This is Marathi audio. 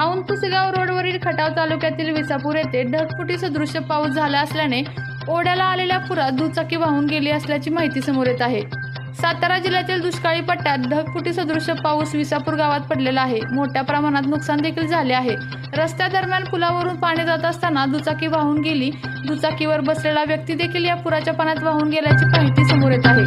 औंध पुसेगाव रोडवरील खटाव तालुक्यातील विसापूर येथे ढगफुटी सदृश पाऊस झाला असल्याने ओढ्याला आलेल्या पुरात दुचाकी वाहून गेली असल्याची माहिती समोर येत आहे. सातारा जिल्ह्यातील दुष्काळी पट्ट्यात ढगफुटी सदृश पाऊस विसापूर गावात पडलेला आहे. मोठ्या प्रमाणात नुकसान देखील झाले आहे. रस्त्यादरम्यान पुलावरून पाणी जात असताना दुचाकी वाहून गेली. दुचाकीवर बसलेला व्यक्ती देखील या पुराच्या पाण्यात वाहून गेल्याची माहिती समोर येत आहे.